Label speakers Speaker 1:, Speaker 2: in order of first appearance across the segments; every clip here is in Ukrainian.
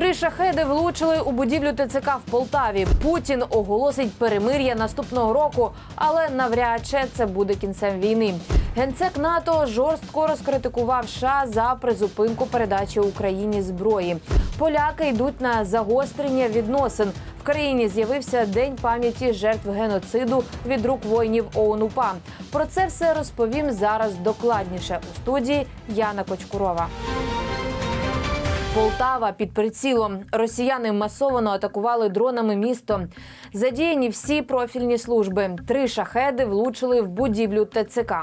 Speaker 1: Три шахеди влучили у будівлю ТЦК в Полтаві. Путін оголосить перемир'я наступного року, але навряд чи це буде кінцем війни. Генсек НАТО жорстко розкритикував США за призупинку передачі Україні зброї. Поляки йдуть на загострення відносин. В країні з'явився день пам'яті жертв геноциду від рук воїнів ООН-УПА. Про це все розповім зараз докладніше у студії Яна Кочкурова. Полтава під прицілом. Росіяни масово атакували дронами місто. Задіяні всі профільні служби. Три шахеди влучили в будівлю ТЦК.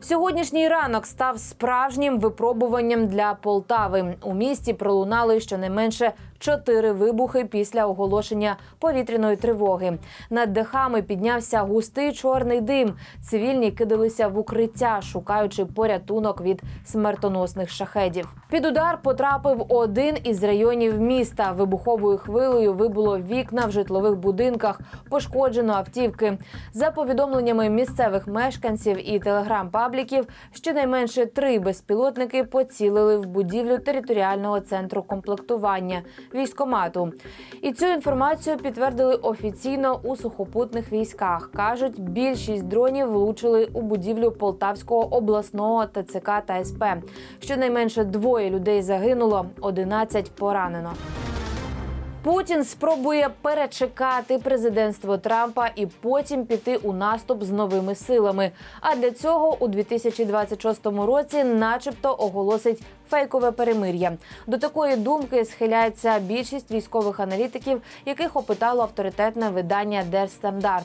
Speaker 1: Сьогоднішній ранок став справжнім випробуванням для Полтави. У місті пролунали щонайменше чотири вибухи після оголошення повітряної тривоги. Над дахами піднявся густий чорний дим. Цивільні кидалися в укриття, шукаючи порятунок від смертоносних шахедів. Під удар потрапив один із районів міста. Вибуховою хвилею вибуло вікна в житлових будинках, пошкоджено автівки. За повідомленнями місцевих мешканців і телеграм-пабліків, щонайменше три безпілотники поцілили в будівлю територіального центру комплектування військомату. І цю інформацію підтвердили офіційно у сухопутних військах. кажуть, більшість дронів влучили у будівлю Полтавського обласного ТЦК та СП. Щонайменше двоє людей загинуло, 11 поранено. Путін спробує перечекати президентство Трампа і потім піти у наступ з новими силами. А для цього у 2026 році, начебто, оголосить фейкове перемир'я. До такої думки схиляється більшість військових аналітиків, яких опитало авторитетне видання Der Standard.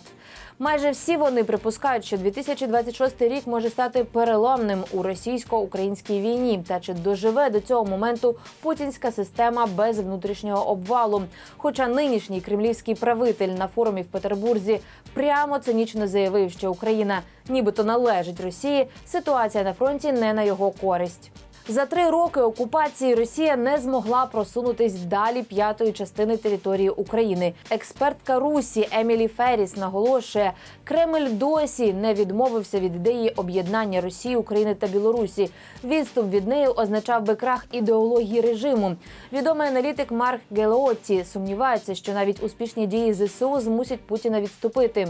Speaker 1: Майже всі вони припускають, що 2026 рік може стати переломним у російсько-українській війні. Та чи доживе до цього моменту путінська система без внутрішнього обвалу? Хоча нинішній кремлівський правитель на форумі в Петербурзі прямо цинічно заявив, що Україна нібито належить Росії, ситуація на фронті не на його користь. За три роки окупації Росія не змогла просунутись далі п'ятої частини території України. Експертка Русі Емілі Феріс наголошує, Кремль досі не відмовився від ідеї об'єднання Росії, України та Білорусі. Відступ від неї означав би крах ідеології режиму. Відомий аналітик Марк Гелоотті сумнівається, що навіть успішні дії ЗСУ змусять Путіна відступити.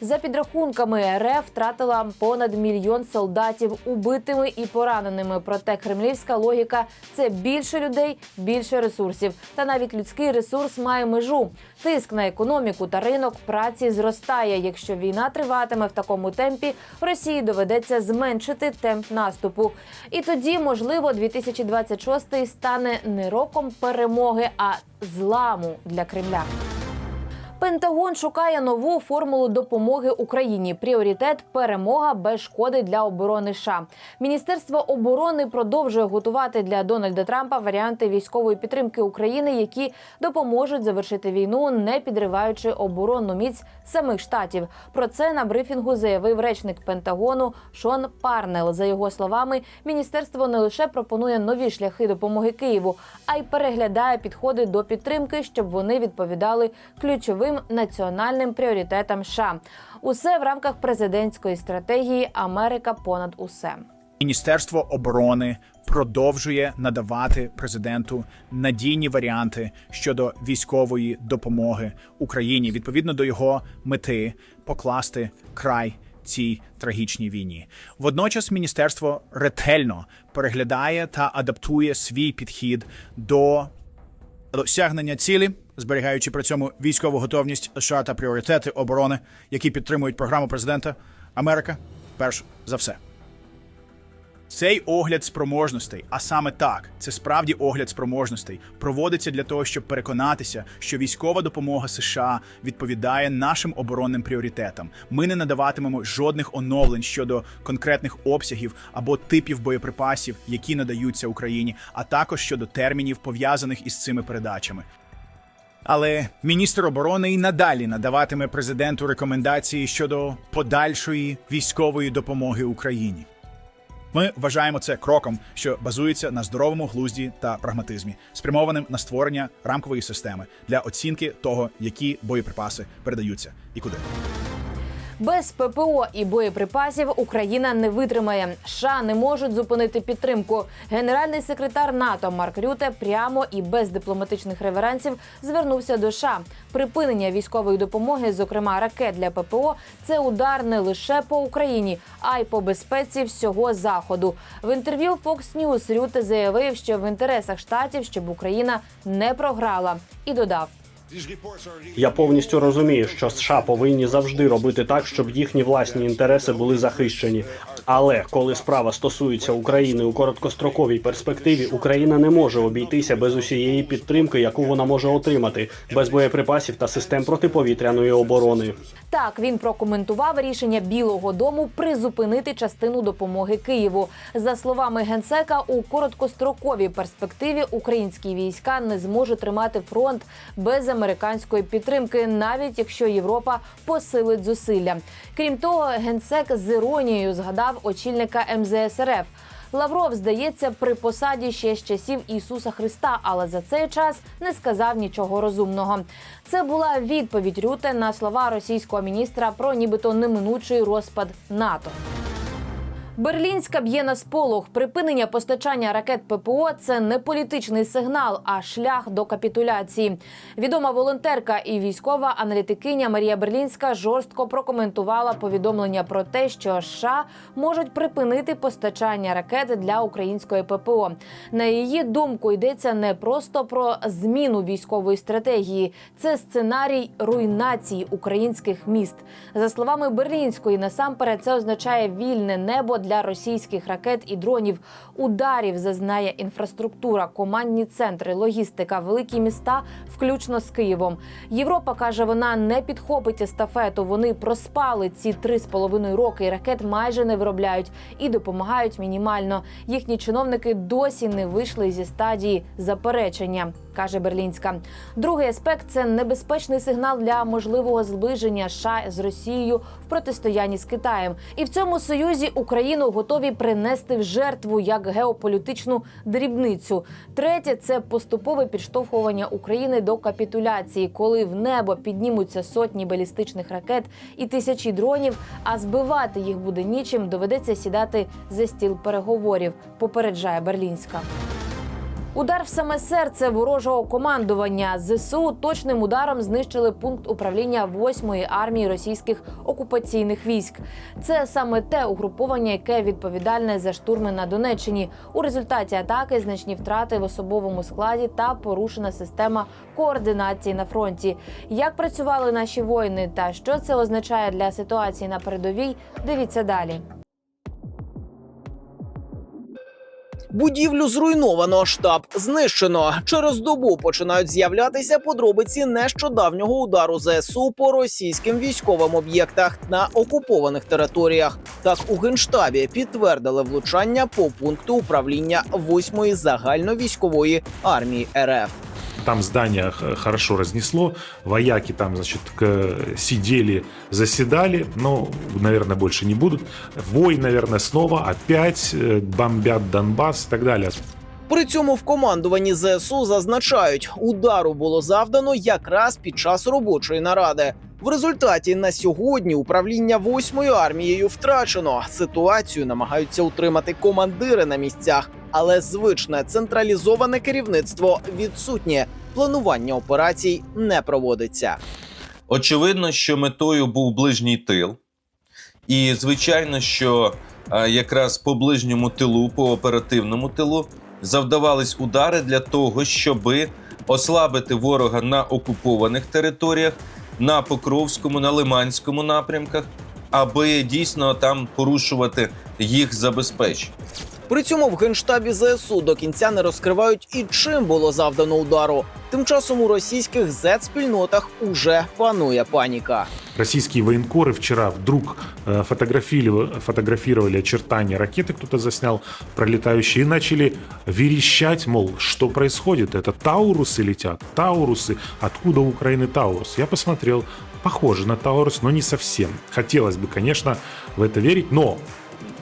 Speaker 1: За підрахунками РФ втратила понад мільйон солдатів убитими і пораненими. Проте кремлівська логіка це більше людей, більше ресурсів. Та навіть людський ресурс має межу. Тиск на економіку та ринок праці зростає. Якщо війна триватиме в такому темпі, Росії доведеться зменшити темп наступу. І тоді, можливо, 2026 стане не роком перемоги, а зламу для Кремля. Пентагон шукає нову формулу допомоги Україні. Пріоритет перемога без шкоди для оборони. США. Міністерство оборони продовжує готувати для Дональда Трампа варіанти військової підтримки України, які допоможуть завершити війну, не підриваючи оборонну міць самих штатів. Про це на брифінгу заявив речник Пентагону Шон Парнел. За його словами, міністерство не лише пропонує нові шляхи допомоги Києву, а й переглядає підходи до підтримки, щоб вони відповідали ключовим національним пріоритетам США. Усе в рамках президентської стратегії Америка понад усе.
Speaker 2: Міністерство оборони продовжує надавати президенту надійні варіанти щодо військової допомоги Україні відповідно до його мети покласти край цій трагічній війні. Водночас міністерство ретельно переглядає та адаптує свій підхід до досягнення цілі, зберігаючи при цьому військову готовність США та пріоритети оборони, які підтримують програму президента Америка, перш за все. Цей огляд спроможностей, а саме так, це справді огляд спроможностей, проводиться для того, щоб переконатися, що військова допомога США відповідає нашим оборонним пріоритетам. Ми не надаватимемо жодних оновлень щодо конкретних обсягів або типів боєприпасів, які надаються Україні, а також щодо термінів пов'язаних із цими передачами. Але міністр оборони і надалі надаватиме президенту рекомендації щодо подальшої військової допомоги Україні. Ми вважаємо це кроком, що базується на здоровому глузді та прагматизмі, спрямованим на створення рамкової системи для оцінки того, які боєприпаси передаються і куди.
Speaker 1: Без ППО і боєприпасів Україна не витримає. США не можуть зупинити підтримку. Генеральний секретар НАТО Марк Рюте прямо і без дипломатичних реверансів звернувся до США. Припинення військової допомоги, зокрема ракет для ППО, це удар не лише по Україні, а й по безпеці всього заходу. В інтерв'ю Fox News Рюте заявив, що в інтересах штатів, щоб Україна не програла, і додав.
Speaker 3: Я повністю розумію, що США повинні завжди робити так, щоб їхні власні інтереси були захищені. Але коли справа стосується України у короткостроковій перспективі, Україна не може обійтися без усієї підтримки, яку вона може отримати, без боєприпасів та систем протиповітряної оборони.
Speaker 1: Так він прокоментував рішення Білого Дому призупинити частину допомоги Києву. За словами генсека, у короткостроковій перспективі українські війська не зможуть тримати фронт без американської підтримки, навіть якщо Європа посилить зусилля. Крім того, генсек з іронією згадав очільника МЗС РФ. Лавров, здається, при посаді ще з часів Ісуса Христа, але за цей час не сказав нічого розумного. Це була відповідь Рюте на слова російського міністра про нібито неминучий розпад НАТО. Берлінська б'є на сполох. Припинення постачання ракет ППО це не політичний сигнал, а шлях до капітуляції. Відома волонтерка і військова аналітикиня Марія Берлінська жорстко прокоментувала повідомлення про те, що США можуть припинити постачання ракет для української ППО. На її думку йдеться не просто про зміну військової стратегії, це сценарій руйнації українських міст. За словами Берлінської, насамперед це означає вільне небо для російських ракет і дронів. Ударів зазнає інфраструктура, командні центри, логістика, великі міста, включно з Києвом. Європа каже, вона не підхопить естафету. Вони проспали ці три з половиною роки. і Ракет майже не виробляють і допомагають мінімально. Їхні чиновники досі не вийшли зі стадії заперечення. Каже Берлінська. Другий аспект це небезпечний сигнал для можливого зближення США з Росією в протистоянні з Китаєм. І в цьому союзі Україну готові принести в жертву як геополітичну дрібницю. Третє це поступове підштовхування України до капітуляції, коли в небо піднімуться сотні балістичних ракет і тисячі дронів. А збивати їх буде нічим. Доведеться сідати за стіл переговорів. Попереджає Берлінська. Удар в саме серце ворожого командування зсу точним ударом знищили пункт управління 8-ї армії російських окупаційних військ. Це саме те угруповання, яке відповідальне за штурми на Донеччині. У результаті атаки значні втрати в особовому складі та порушена система координації на фронті. Як працювали наші воїни та що це означає для ситуації на передовій? Дивіться далі.
Speaker 4: Будівлю зруйновано, штаб знищено. Через добу починають з'являтися подробиці нещодавнього удару ЗСУ по російським військовим об'єктах на окупованих територіях. Так у генштабі підтвердили влучання по пункту управління 8-ї загальновійськової армії РФ.
Speaker 5: Там здание хорошо разнесло, вояки там, значит, сидели, заседали, но, наверное, больше не будут. Вой, наверное, снова опять э, бомбят Донбасс и так далее.
Speaker 4: При цьому в командуванні ЗСУ зазначають, удару було завдано якраз під час робочої наради. В результаті на сьогодні управління 8-ю армією втрачено. Ситуацію намагаються утримати командири на місцях, але звичне централізоване керівництво відсутнє. Планування операцій не проводиться.
Speaker 6: Очевидно, що метою був ближній тил, і звичайно, що е, якраз по ближньому тилу, по оперативному тилу, завдавались удари для того, щоби ослабити ворога на окупованих територіях, на Покровському, на Лиманському напрямках, аби дійсно там порушувати їх забезпечення.
Speaker 4: При цьому в генштабі ЗСУ до кінця не розкривають і чим було завдано удару. Тим часом у російських Z-спільнотах уже панує паніка.
Speaker 5: Российские военкоры вчера вдруг э, фотографировали, фотографировали очертания ракеты, кто-то заснял пролетающие, и начали верещать, мол, что происходит? Это Таурусы летят? Таурусы? Откуда у Украины Таурус? Я посмотрел, похоже на Таурус, но не совсем. Хотелось бы, конечно, в это верить, но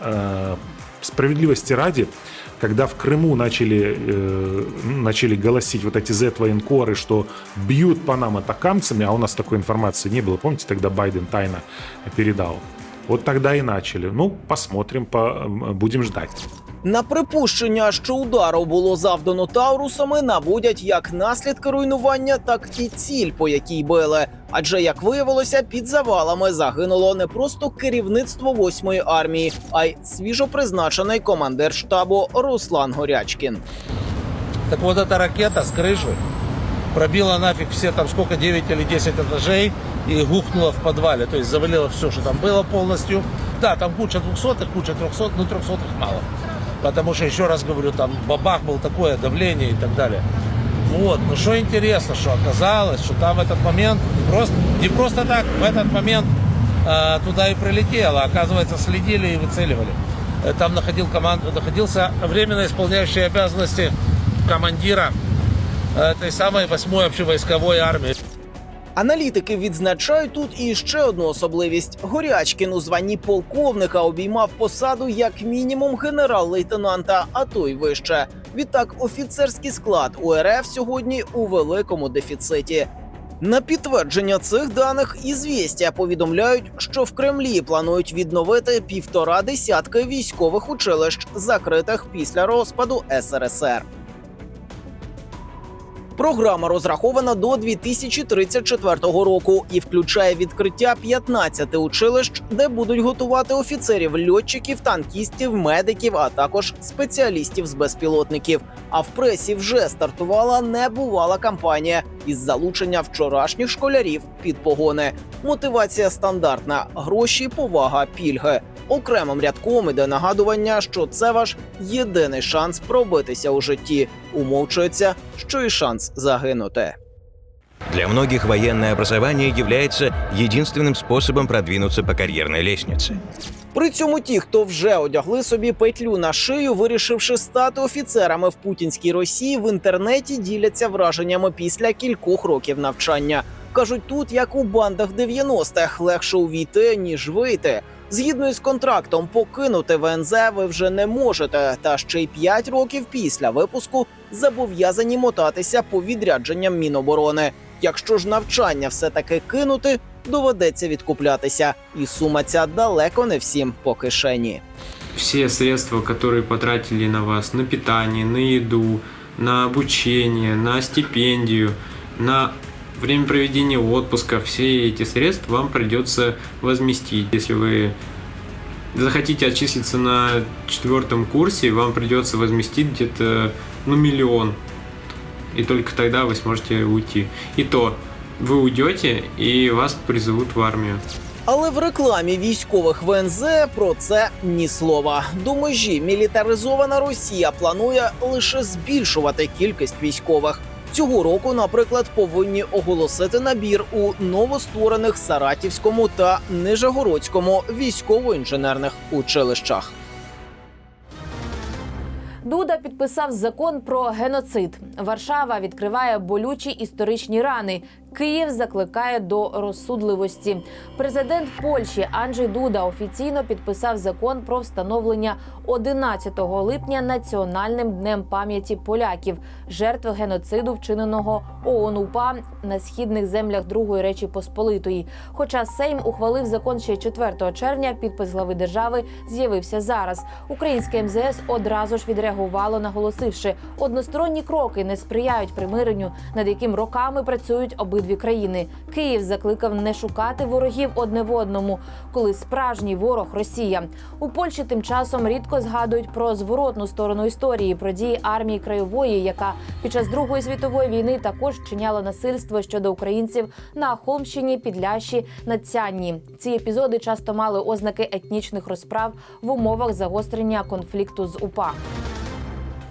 Speaker 5: э, справедливости ради, когда в Крыму начали, э, начали голосить вот эти Z-военкоры, что бьют по нам атакамцами, а у нас такой информации не было, помните, тогда Байден тайно передал. Вот тогда и начали. Ну, посмотрим, по, будем ждать.
Speaker 4: На припущення, що удару було завдано Таурусами, наводять як наслідки руйнування, так і ціль, по якій били. Адже, як виявилося, під завалами загинуло не просто керівництво восьмої армії, а й свіжопризначений командир штабу Руслан Горячкін.
Speaker 7: Так вот эта ракета с крыши пробила нафиг все там сколько, 9 или 10 этажей и гухнула в подвале. То есть завалила все, что там было полностью. Да, там куча двухсотых, куча трехсот, но трехсотых мало. Потому что, еще раз говорю, там бабах был такое давление и так далее. Вот, но что интересно, что оказалось, что там в этот момент не просто, не просто так в этот момент э, туда и прилетело, оказывается следили и выцеливали. Э, Там находил команд... находился временно исполняющий обязанности командира э, этой самой 8-й общевойсковой армии.
Speaker 4: Аналітики відзначають тут і ще одну особливість: Горячкін у званні полковника обіймав посаду як мінімум генерал-лейтенанта, а то й вище. Відтак, офіцерський склад УРФ сьогодні у великому дефіциті. На підтвердження цих даних ізвістя повідомляють, що в Кремлі планують відновити півтора десятки військових училищ, закритих після розпаду СРСР. Програма розрахована до 2034 року і включає відкриття 15 училищ, де будуть готувати офіцерів, льотчиків, танкістів, медиків, а також спеціалістів з безпілотників. А в пресі вже стартувала небувала кампанія із залучення вчорашніх школярів під погони. Мотивація стандартна: гроші, повага, пільги. Окремим рядком іде нагадування, що це ваш єдиний шанс пробитися у житті. Умовчується, що і шанс загинути.
Speaker 8: Для многих военное образование является единственным способом продвинуться по карьерной лестнице.
Speaker 4: При цьому ті, хто вже одягли собі петлю на шию, вирішивши стати офіцерами в путінській Росії, в інтернеті діляться враженнями після кількох років навчання. Кажуть, тут як у бандах 90-х, легше увійти ніж вийти. Згідно із контрактом, покинути ВНЗ ви вже не можете. Та ще й 5 років після випуску зобов'язані мотатися по відрядженням Міноборони. Якщо ж навчання все таки кинути, доведеться відкуплятися, і сума ця далеко не всім по кишені.
Speaker 9: все средства, которые потратили на вас, на питание, на еду, на обучение, на стипендию, на время проведения отпуска, все эти средства вам придется возместить. Если вы захотите отчислиться на четвертом курсе, вам придется возместить где-то ну, миллион. И только тогда вы сможете уйти. И то вы уйдете, и вас призовут в армию.
Speaker 4: Але в рекламі військових ВНЗ про це ні слова. До межі мілітаризована Росія планує лише збільшувати кількість військових. Цього року, наприклад, повинні оголосити набір у новостворених Саратівському та Нижегородському військово-інженерних училищах.
Speaker 1: Дуда підписав закон про геноцид. Варшава відкриває болючі історичні рани. Київ закликає до розсудливості. Президент Польщі Анджей Дуда офіційно підписав закон про встановлення 11 липня національним днем пам'яті поляків, жертв геноциду, вчиненого ООН УПА на східних землях Другої Речі Посполитої. Хоча Сейм ухвалив закон ще 4 червня, підпис глави держави з'явився зараз. Українське МЗС одразу ж відреагувало, наголосивши, односторонні кроки не сприяють примиренню, над яким роками працюють обидві країни. Київ закликав не шукати ворогів одне в одному, коли справжній ворог Росія. У Польщі тим часом рідко згадують про зворотну сторону історії, про дії армії краєвої, яка під час Другої світової війни також вчиняла насильство щодо українців на Холмщині, Підлящі, Надцянні. Ці епізоди часто мали ознаки етнічних розправ в умовах загострення конфлікту з УПА.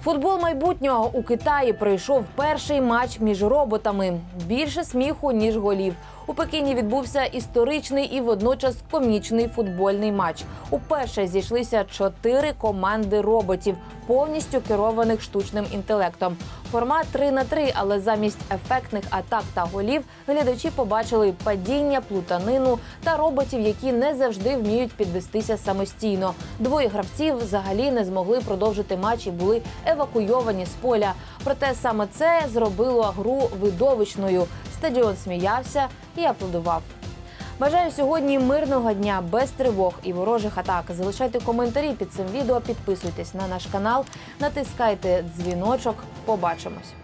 Speaker 1: Футбол майбутнього у Китаї пройшов перший матч між роботами. Більше сміху ніж голів. У Пекіні відбувся історичний і водночас комічний футбольний матч. Уперше зійшлися чотири команди роботів, повністю керованих штучним інтелектом. Формат 3 на 3, але замість ефектних атак та голів глядачі побачили падіння, плутанину та роботів, які не завжди вміють підвестися самостійно. Двоє гравців взагалі не змогли продовжити матч і були евакуйовані з поля. Проте саме це зробило гру видовищною. Стадіон сміявся і аплодував. Бажаю сьогодні мирного дня без тривог і ворожих атак. Залишайте коментарі під цим відео, підписуйтесь на наш канал, натискайте дзвіночок. Побачимось.